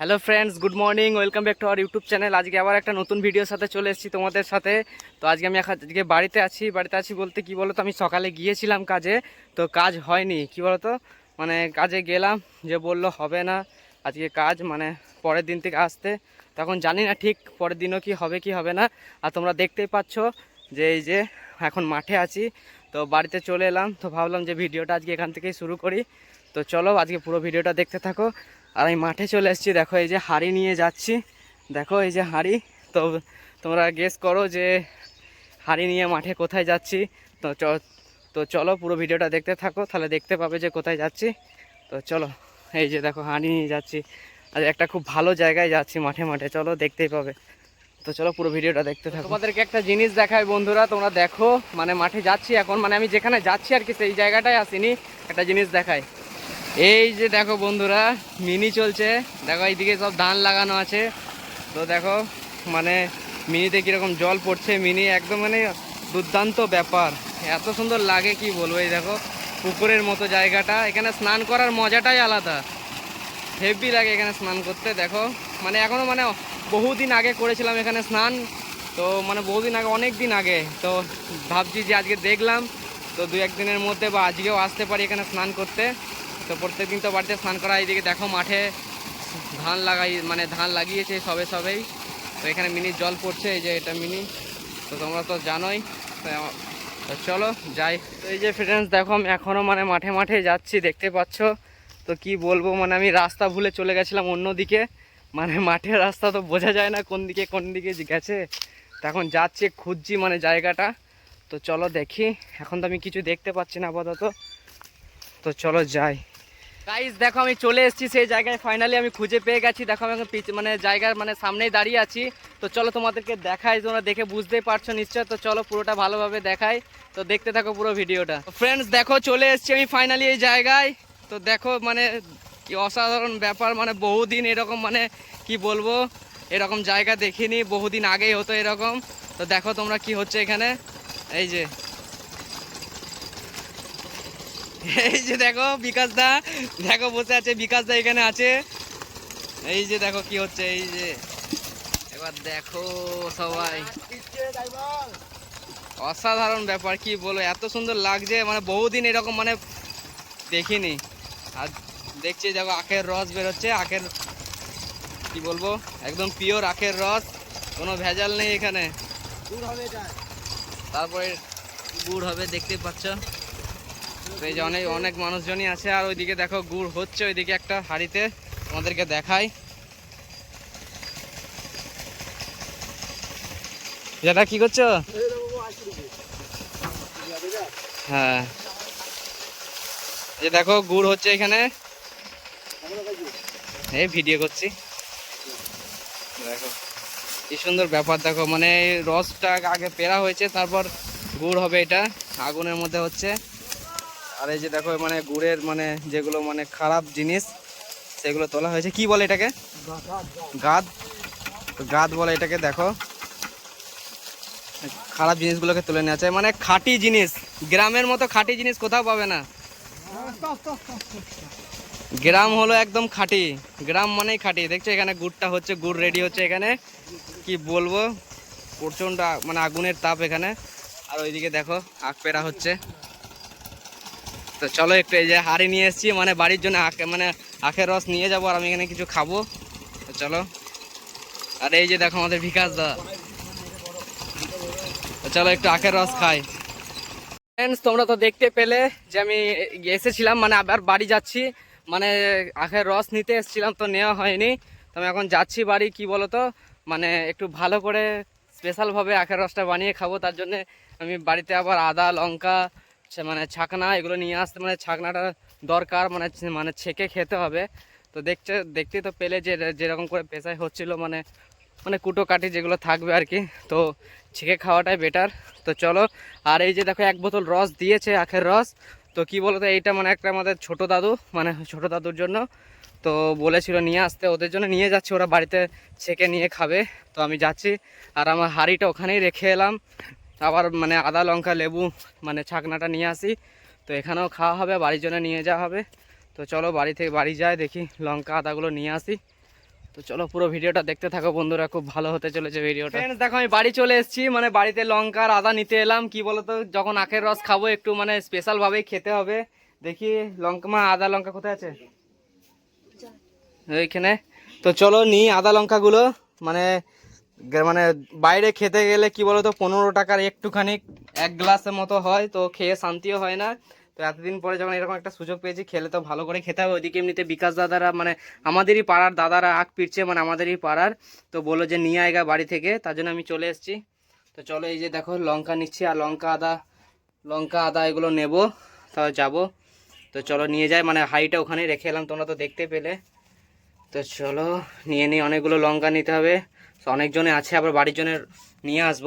Hello friends good morning welcome back to our YouTube channel আজকে আবার একটা নতুন ভিডিওর সাথে চলে এসেছি তোমাদের সাথে। তো আজকে আমি আজকে বাড়িতে আছি। বাড়িতে আছি বলতে কি বলো তো আমি সকালে গিয়েছিলাম কাজে, তো কাজ হয়নি। কি বলো তো মানে কাজে গেলাম, যে বলল হবে না। আজকে কাজ মানে পরের দিন থেকে আসতে। তখন জানি না ঠিক পরের দিনও কি হবে কি হবে না। আর তোমরা দেখতেই পাচ্ছ যে এই যে এখন মাঠে আছি। তো বাড়িতে চলে এলাম। তো ভাবলাম যে ভিডিওটা আজকে এখান থেকেই শুরু করি। তো চলো আজকে পুরো ভিডিওটা দেখতে থাকো। আর আমি মাঠে চলে এসেছি, দেখো এই যে হাঁড়ি নিয়ে যাচ্ছি। দেখো এই যে হাঁড়ি, তো তোমরা গেস করো যে হাঁড়ি নিয়ে মাঠে কোথায় যাচ্ছি। তো চ, তো চলো পুরো ভিডিওটা দেখতে থাকো, তাহলে দেখতে পাবে যে কোথায় যাচ্ছি। তো চলো, এই যে দেখো হাঁড়ি নিয়ে যাচ্ছি। আর একটা খুব ভালো জায়গায় যাচ্ছি মাঠে মাঠে, চলো দেখতেই পাবে। তো চলো পুরো ভিডিওটা দেখতে থাকো। তোমাদেরকে একটা জিনিস দেখায় বন্ধুরা, তোমরা দেখো মানে মাঠে যাচ্ছি এখন মানে আমি যেখানে যাচ্ছি আর কি, সেই জায়গাটায় আসিনি, একটা জিনিস দেখায় এই যে দেখো বন্ধুরা, মিনি চলছে। দেখো এইদিকে সব ধান লাগানো আছে। তো দেখো মানে মিনিতে কীরকম জল পড়ছে। মিনি একদম মানে দুর্দান্ত ব্যাপার। এত সুন্দর লাগে কি বলব, এই দেখো, পুকুরের মতো জায়গাটা। এখানে স্নান করার মজাটাই আলাদা। হেভি লাগে এখানে স্নান করতে, দেখো। মানে এখনও মানে বহুদিন আগে করেছিলাম এখানে স্নান। তো মানে বহুদিন আগে, অনেক দিন আগে। তো ভাবছি যে আজকে দেখলাম। তো দু একদিনের মধ্যে বা আজকেও আসতে পারি এখানে স্নান করতে। তো প্রত্যেক দিন তো বাড়িতে স্নান করা, এইদিকে দেখো মাঠে ধান লাগাই মানে ধান লাগিয়েছে সবে সবেই। তো এখানে মিনি জল পড়ছে, এই যে এটা মিনি। তো তোমরা তো জানোই, তো চলো যাই। তো এই যে ফ্রেন্ডস দেখো আমি এখনও মানে মাঠে মাঠে যাচ্ছি, দেখতে পাচ্ছ। তো কি বলব মানে আমি রাস্তা ভুলে চলে গেছিলাম অন্যদিকে। মানে মাঠের রাস্তা তো বোঝা যায় না কোন দিকে কোন দিকে গেছে। তো এখন যাচ্ছি, খুঁজছি মানে জায়গাটা। তো চলো দেখি, এখন তো আমি কিছু দেখতে পাচ্ছি না আপাতত। তো চলো যাই। গাইস দেখো আমি চলে এসেছি সেই জায়গায়। ফাইনালি আমি খুঁজে পেয়ে গেছি। দেখো আমি এখন মানে জায়গার মানে সামনেই দাঁড়িয়ে আছি। তো চলো তোমাদেরকে দেখাই, তোমরা দেখে বুঝতেই পারছ নিশ্চয় তো চলো পুরোটা ভালোভাবে দেখাই। তো দেখতে থাকো পুরো ভিডিওটা। ফ্রেন্ডস দেখো চলে এসেছি আমি ফাইনালি এই জায়গায়। তো দেখো মানে কি অসাধারণ ব্যাপার মানে বহুদিন এরকম মানে কি বলব, এরকম জায়গা দেখিনি। বহুদিন আগেই হতো এরকম। তো দেখো তোমরা কি হচ্ছে এখানে। এই যে এই যে দেখো বিকাশ দা। দেখো বসে আছে। বিকাশ দা এখানে আছে। এই যে দেখো কি হচ্ছে এই যে। এবার দেখো সবাই। অসাধারণ ব্যাপার কি বলো এত সুন্দর লাগছে। মানে বহুদিন এরকম মানে দেখিনি। আর দেখছি দেখো আখের রস বেরোচ্ছে। আখের কি বলব একদম পিওর আখের রস। কোনো ভেজাল নেই এখানে। তারপরে গুড় হবে দেখতে পাচ্ছ। তো এই যে অনেক অনেক মানুষজনই আছে, আর ওইদিকে দেখো গুড় হচ্ছে, ওইদিকে একটা হাড়িতে তোমাদেরকে দেখাই। যেটা কি করছ? হ্যাঁ। যে দেখো গুড় হচ্ছে এখানে। এই ভিডিও করছি। দেখো, কি সুন্দর ব্যাপার, দেখো মানে রসটা আগে পেরা হয়েছে, তারপর গুড় হবে এটা, আগুনের মধ্যে হচ্ছে। আর এই যে দেখো মানে গুড়ের মানে যেগুলো মানে খারাপ জিনিস, সেগুলো তোলা হয়েছে। কি বলে এটাকে? গাদ। গাদ বলে এটাকে, দেখো। খারাপ জিনিসগুলোকে তুলে নেওয়া যায়। মানে খাঁটি জিনিস। গ্রামের মতো খাঁটি জিনিস কোথাও পাবে না। গ্রাম হলো একদম খাঁটি। গ্রাম মানেই খাঁটি। দেখছ এখানে গুড়টা হচ্ছে, গুড় রেডি হচ্ছে এখানে। কি বলব? প্রচণ্ড মানে আগুনের তাপ এখানে। আর ওইদিকে দেখো, আখ পেরা হচ্ছে। তো চলো একটু এই যে হাড়ি নিয়ে এসেছি মানে বাড়ির জন্য আখ মানে আখের রস নিয়ে যাব আর আমি এখানে কিছু খাব। তো চলো। আর এই যে দেখো আমাদের বিকাশ দা। তো চলো একটু আখের রস খাই। ফ্রেন্ডস তোমরা তো দেখতে পেলে যে আমি এসেছিলাম মানে আবার বাড়ি যাচ্ছি। মানে আখের রস নিতে এসেছিলাম, তো নেওয়া হয়নি। তো আমি এখন যাচ্ছি বাড়ি, কি বলো তো মানে একটু ভালো করে স্পেশালভাবে আখের রসটা বানিয়ে খাব, তার জন্য আমি বাড়িতে আবার আদা, লঙ্কা মানে ছাকনা, এগুলো নিয়ে আসতে মানে ছাকনাটা দরকার মানে মানে ছেঁকে খেতে হবে। তো দেখছে দেখতে তো পেলে যে, যেরকম করে পেশায় হচ্ছিল মানে মানে কুটো কাটি যেগুলো থাকবে আর কি। তো ছেঁকে খাওয়াটাই বেটার তো চলো, আর এই যে দেখো, এক বোতল রস দিয়েছে আখের রস। তো কি বলতো, এইটা মানে একটা আমাদের ছোট দাদু মানে ছোট দাদুর জন্য। তো বলেছিল নিয়ে আসতে, ওদের জন্য নিয়ে যাচ্ছে, ওরা বাড়িতে ছেঁকে নিয়ে খাবে। তো আমি যাচ্ছি, আর আমার হাঁড়িটা ওখানেই রেখে এলাম। আবার মানে আদা লঙ্কা লেবু মানে ছাকনাটা নিয়ে আসি। তো এখানেও খাওয়া হবে বাড়ির জন্য নিয়ে যাওয়া হবে। তো চলো বাড়ি থেকে বাড়ি যায় দেখি লঙ্কা আদাগুলো নিয়ে আসি। তো চলো পুরো ভিডিওটা দেখতে থাকো বন্ধুরা খুব ভালো হতে চলেছে ভিডিওটা। ফ্রেন্ডস দেখো আমি বাড়ি চলে এসেছি মানে বাড়িতে লঙ্কা আর আদা নিতে এলাম। কি বলতো যখন আখের রস খাব একটু মানে স্পেশাল ভাবেই খেতে হবে। দেখি লঙ্কা মা আদা লঙ্কা কোথায় আছে? এইখানে তো চলো নিই আদা লঙ্কাগুলো মানে মানে বাইরে খেতে গেলে কি বলতো, পনেরো টাকার একটুখানি এক গ্লাসের মতো হয়, তো খেয়ে শান্তিও হয় না। তো এতদিন পরে যখন এরকম একটা সুযোগ পেয়েছি, খেলে তো ভালো করে খেতে হবে। ওইদিকে এমনিতে বিকাশ দাদারা মানে আমাদেরই পাড়ার দাদারা আখ পিটছে মানে আমাদেরই পাড়ার। তো বলল যে, নিয়ে আয়গা বাড়ি থেকে। তার জন্য আমি চলে এসেছি। তো চলো এই যে দেখো, লঙ্কা নিচ্ছি, আর লঙ্কা আদা লঙ্কা আদা এগুলো নেব তাও যাব। তো চলো নিয়ে যাই মানে হাইটা ওখানে রেখে এলাম, তোমরা তো দেখতে পেলে। তো চলো, নিয়ে নিই, অনেকগুলো লঙ্কা নিতে হবে। তো অনেকজনে আছে, আবার বাড়ির জন্য নিয়ে আসব।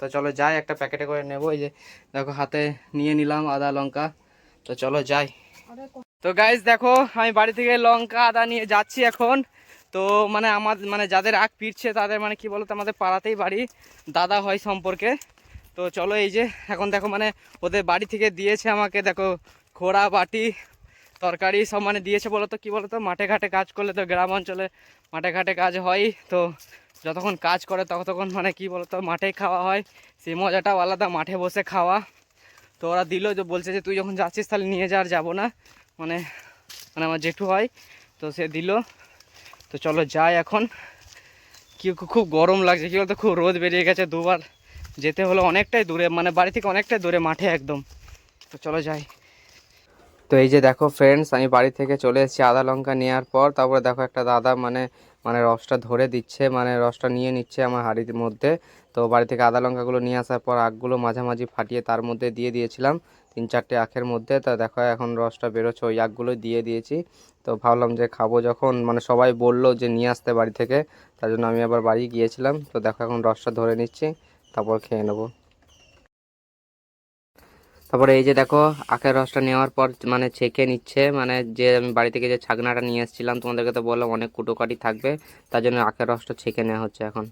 তো চলো যাই, একটা প্যাকেটে করে নেব। এই যে দেখো, হাতে নিয়ে নিলাম আদা, লঙ্কা। তো চলো যাই। তো গাইজ দেখো, আমি বাড়ি থেকে লঙ্কা, আদা নিয়ে যাচ্ছি এখন। তো মানে আমার মানে যাদের আগ পিটছে, তাদের মানে কি বলতো, আমাদের পাড়াতেই বাড়ি। দাদা হয় সম্পর্কে। তো চলো এই যে, এখন দেখো মানে ওদের বাড়ি থেকে দিয়েছে আমাকে, দেখো, খোড়া বাটি। তরকারি সব মানে দিয়েছে বলো তো কী বলো তো মাঠে ঘাটে কাজ করলে তো গ্রাম অঞ্চলে মাঠে ঘাটে কাজ হয়, তো যতক্ষণ কাজ করে ততক্ষণ মানে কি তো মাঠেই খাওয়া হয়, সেই মজাটাও আলাদা, মাঠে বসে খাওয়া। তো ওরা দিল যে, বলছে যে, তুই যখন যাচ্ছিস তাহলে নিয়ে যা আর যাব না। মানে মানে আমার জেঠু হয়, তো সে দিল। তো চলো যাই এখন। কি খুব গরম লাগছে, কী বলতো? খুব রোদ বেরিয়ে গেছে, দুবার যেতে হলো অনেকটাই দূরে মানে বাড়ি থেকে অনেকটাই দূরে মাঠে একদম। তো চলো যাই। তো এই যে দেখো ফ্রেন্ডস আমি বাড়ি থেকে চলে এসেছি আদা লঙ্কা নেওয়ার পর, তারপরে দেখো একটা দাদা মানে মানে রসটা ধরে দিচ্ছে মানে রসটা নিয়ে নিচ্ছে আমার হাঁড়ির মধ্যে। তো বাড়ি থেকে আদা লঙ্কাগুলো নিয়ে আসার পর আখগুলো মাঝামাঝি ফাটিয়ে তার মধ্যে দিয়ে দিয়েছিলাম, তিন চারটে আখের মধ্যে। তা দেখো এখন রসটা বেরোচ্ছে, ওই আখগুলো দিয়ে দিয়েছি। তো ভাবলাম যে খাব যখন মানে সবাই বলল যে নিয়ে আসতে বাড়ি থেকে, তার জন্য আমি আবার বাড়ি গিয়েছিলাম। তো দেখো এখন রসটা ধরে নিচ্ছি, তারপর খেয়ে নেব। তারপরে এই যে দেখো, আখের রসটা নেওয়ার পর মানে ছেঁকে নিচ্ছে মানে যে আমি বাড়ি থেকে যে ছাগনাটা নিয়ে এসেছিলাম, তোমাদেরকে তো বললাম অনেক কুটোকাটি থাকবে, তার জন্য আখের রসটা ছেঁকে নেওয়া হচ্ছে এখন।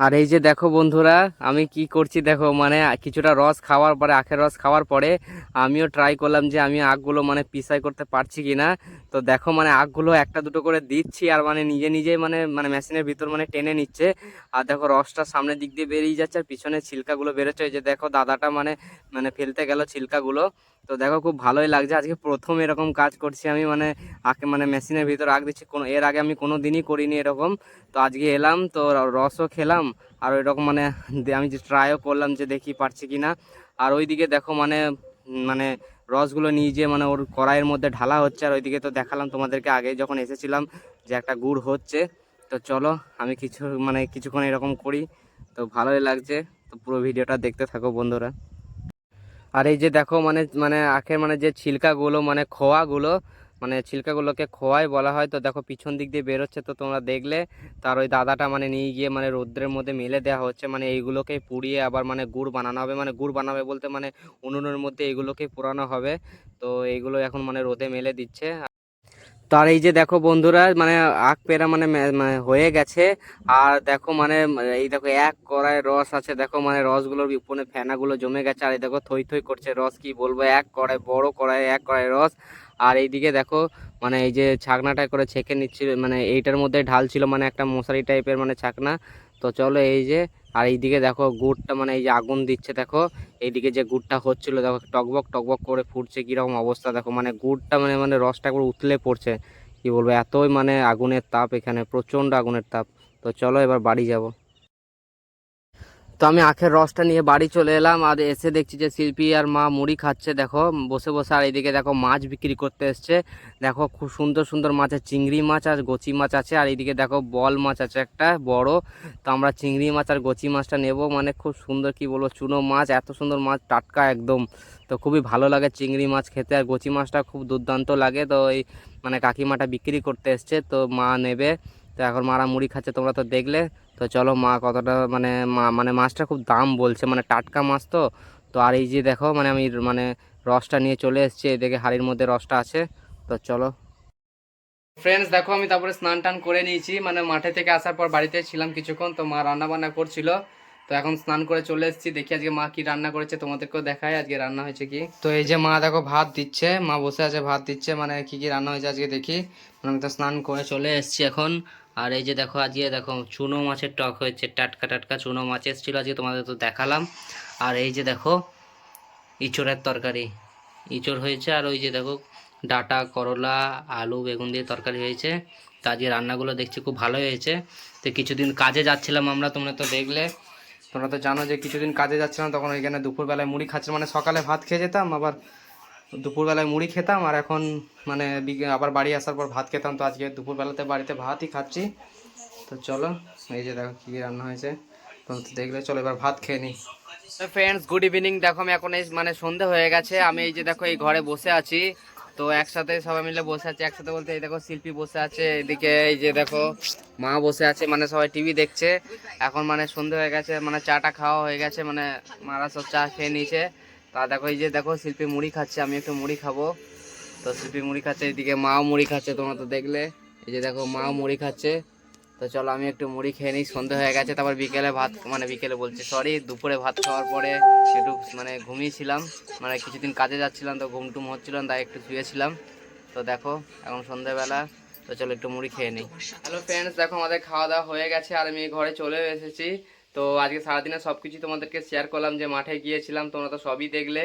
আর এই যে দেখো বন্ধুরা, আমি কি করছি দেখো মানে কিছুটা রস খাওয়ার পরে, আখের রস খাওয়ার পরে আমিও ট্রাই করলাম যে আমি আখগুলো মানে পিসাই করতে পারছি কি না তো দেখো মানে আখগুলো একটা দুটো করে দিচ্ছি আর মানে নিজে নিজে মানে মানে মেশিনের ভিতর মানে টেনে নিচ্ছে। আর দেখো রসটা সামনের দিক দিয়ে বেরিয়ে যাচ্ছে আর পিছনে ছিলকাগুলো বেরোচ্ছে। যে দেখো দাদাটা মানে মানে ফেলতে গেল ছিলকাগুলো। তো দেখো খুব ভালোই লাগছে। আজকে প্রথম এরকম কাজ করছি আমি মানে আখে মানে মেশিনের ভিতর আখ দিচ্ছি। কোনো, এর আগে আমি কোনো দিনই করিনি এরকম। তো আজকে এলাম, তো রসও খেলাম, আর ওই রকম মানে আমি যে ট্রাইও করলাম যে দেখি পারছি কি না আর ওইদিকে দেখো মানে মানে রসগুলো নিয়ে মানে ওর কড়াইয়ের মধ্যে ঢালা হচ্ছে। আর ওইদিকে তো দেখালাম তোমাদেরকে আগে যখন এসেছিলাম যে একটা গুড় হচ্ছে। তো চলো, আমি কিছু মানে কিছুক্ষণ এরকম করি। তো ভালোই লাগছে। তো পুরো ভিডিওটা দেখতে থাকো বন্ধুরা। আর এই যে দেখো মানে মানে আখের মানে যে ছিলকাগুলো মানে খোয়াগুলো মানে ছিলকাগুলোকে খোয়াই বলা হয়, তো দেখো পিছন দিক দিয়ে বেরোচ্ছে, তো তোমরা দেখলে তার ওই দাদাটা মানে নিয়ে গিয়ে মানে রৌদ্রের মধ্যে মেলে দেওয়া হচ্ছে মানে এইগুলোকে পুড়িয়ে আবার মানে গুড় বানানো হবে মানে গুড় বানাবে বলতে মানে উনুনের মধ্যে এইগুলোকে পোড়ানো হবে, তো এইগুলো এখন মানে রোদে মেলে দিচ্ছে। তো আর এই যে দেখো বন্ধুরা মানে আখ পেরা মানে মানে হয়ে গেছে। আর দেখো মানে এই দেখো এক কড়াই রস আছে, দেখো মানে রসগুলোর উপরে ফেনাগুলো জমে গেছে, আর এই দেখো থই থই করছে রস, কি বলব? এক কড়াই বড় কড়াই এক কড়াই রস। আর এইদিকে দেখো মানে এই যে ছাকনাটা করে ছেঁকে নিচ্ছিল মানে এইটার মধ্যে ঢাল ছিল মানে একটা মশারি টাইপের মানে ছাকনা। তো চলো এই যে আর এইদিকে দেখো গুড়টা মানে এই যে আগুন দিচ্ছে, দেখো। এইদিকে যে গুড়টা হচ্ছিল, দেখো টকবক টকবক করে ফুটছে, কীরকম অবস্থা। দেখো মানে গুড়টা মানে মানে রসটা করে উতলে পড়ছে। কি বলব, এতই মানে আগুনের তাপ এখানে, প্রচণ্ড আগুনের তাপ। তো চলো এবার বাড়ি যাব। তো আমি আখের রসটা নিয়ে বাড়ি চলে এলাম, আর এসে দেখছি যে শিল্পী আর মা মুড়ি খাচ্ছে। দেখো, বসে বসে আর এইদিকে দেখো মাছ বিক্রি করতে এসছে। দেখো, খুব সুন্দর সুন্দর মাছ আছে, চিংড়ি মাছ আর গচি মাছ আছে, আর এইদিকে দেখো বল মাছ আছে একটা বড়। তো আমরা চিংড়ি মাছ আর গচি মাছটা নেব মানে খুব সুন্দর কি বলব, চুনো মাছ, এত সুন্দর মাছ টাটকা একদম। তো খুবই ভালো লাগে চিংড়ি মাছ খেতে, আর গচি মাছটা খুব দুর্দান্ত লাগে। তো এই মানে কাকিমাটা বিক্রি করতে এসছে, তো মা নেবে। তো এখন মারা মুড়ি খাচ্ছে, তোমরা তো দেখলে। তো চলো মা কতটা মানে মা মানে মাছটা খুব দাম বলছে মানে টাটকা মাছ তো। তো আর এই যে দেখো মানে আমি মানে রসটা নিয়ে চলে এসেছি, এদিকে হাড়ির মধ্যে রসটা আছে। তো চলো। ফ্রেন্ডস দেখো, আমি তারপরে স্নান টান করে নিয়েছি মানে মাঠে থেকে আসার পর বাড়িতে ছিলাম কিছুক্ষণ, তো মা রান্না বান্না করছিল। তো এখন স্নান করে চলে এসেছি, দেখি আজকে মা কি রান্না করেছে, তোমাদেরকেও দেখায় আজকে রান্না হয়েছে কি। তো এই যে মা দেখো ভাত দিচ্ছে, মা বসে আছে ভাত দিচ্ছে মানে কি কি রান্না হয়েছে আজকে দেখি। মানে আমি তো স্নান করে চলে এসেছি এখন। আর এই যে দেখো আজকে দেখো চুনো মাছের টক হয়েছে, টাটকা টাটকা চুনো মাছ এসেছিল আজকে তোমাদের তো দেখালাম। আর এই যে দেখো ইঁচড়ের তরকারি, ইঁচড় হয়েছে আর ওই যে দেখো ডাটা, করলা, আলু, বেগুন দিয়ে তরকারি হয়েছে। তো আজকে রান্নাগুলো দেখছি খুব ভালোই হয়েছে। তো কিছুদিন কাজে যাচ্ছিলাম আমরা, তোমরা তো দেখলে। তোমরা তো জানো যে কিছুদিন কাজে যাচ্ছিলাম, তখন ওইখানে দুপুরবেলায় মুড়ি খাচ্ছিলাম মানে সকালে ভাত খেয়ে যেতাম, আবার দুপুরবেলায় মুড়ি খেতাম আর এখন মানে আবার বাড়ি আসার পর ভাত খেতাম। তো আজকে দুপুরবেলাতে বাড়িতে ভাতই খাচ্ছি। তো চলো, এই যে দেখো কী কী রান্না হয়েছে। তো দেখলে, চলো এবার ভাত খেয়ে নিই। তো ফ্রেন্ডস গুড ইভিনিং দেখো আমি এখন এই মানে সন্ধে হয়ে গেছে। আমি এই যে দেখো এই ঘরে বসে আছি। তো একসাথে সবাই মিলে বসে আছি। একসাথে বলতে এই দেখো শিল্পী বসে আছে। এদিকে এই যে দেখো মা বসে আছে। মানে সবাই টিভি দেখছে। এখন মানে সন্ধে হয়ে গেছে। মানে চাটা খাওয়া হয়ে গেছে। মানে মারা সব চা খেয়ে নিয়েছে। তা দেখো, এই যে দেখো, শিল্পী মুড়ি খাচ্ছে, আমি একটু মুড়ি খাব। তো শিল্পী মুড়ি খাচ্ছে, এদিকে মাও মুড়ি খাচ্ছে, তোমরা তো দেখলে। এই যে দেখো, মাও মুড়ি খাচ্ছে। তো চলো, আমি একটু মুড়ি খেয়ে নিই, সন্ধে হয়ে গেছে, তারপর বিকেলে ভাত মানে বিকেলে বলছি সরি দুপুরে ভাত খাওয়ার পরে একটু মানে ঘুমিয়েছিলাম। মানে কিছুদিন কাজে যাচ্ছিলাম, তো ঘুম টুম হচ্ছিলাম তাই একটু শুয়েছিলাম। তো দেখো, এখন সন্ধ্যেবেলা তো চলো একটু মুড়ি খেয়ে নিই। হ্যালো ফ্রেন্ডস দেখো, আমাদের খাওয়া দাওয়া হয়ে গেছে, আর আমি ঘরে চলে এসেছি। তো আজকে সারাদিনে সব কিছু তোমাদেরকে শেয়ার করলাম যে মাঠে গিয়েছিলাম, তোমরা তো সবই দেখলে।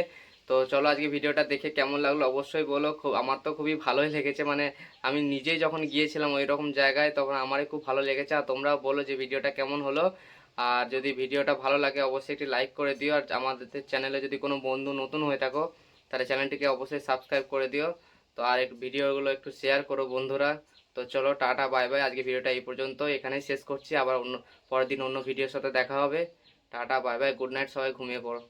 তো চলো আজকে ভিডিওটা দেখে কেমন লাগল অবশ্যই বলো। খুব, আমার তো খুবই ভালোই লেগেছে মানে আমি নিজেই যখন গিয়েছিলাম ওই রকম জায়গায়, তখন আমারই খুব ভালো লেগেছে। আর তোমরাও বলো যে ভিডিওটা কেমন হলো। আর যদি ভিডিওটা ভালো লাগে, অবশ্যই একটি লাইক করে দিও। আর আমাদের চ্যানেলে যদি কোনো বন্ধু নতুন হয়ে থাকো, তাহলে চ্যানেলটিকে অবশ্যই সাবস্ক্রাইব করে দিও। তো আর ভিডিওগুলো একটু শেয়ার করো বন্ধুরা। তো চলো টাটা, বাই বাই। আজকে ভিডিওটা এই পর্যন্ত এখানেই শেষ করছি। আবার অন্য, পরের দিন অন্য ভিডিওর সাথে দেখা হবে। Tata, bye bye. Good night, সবাই ঘুমিয়ে পড়ো।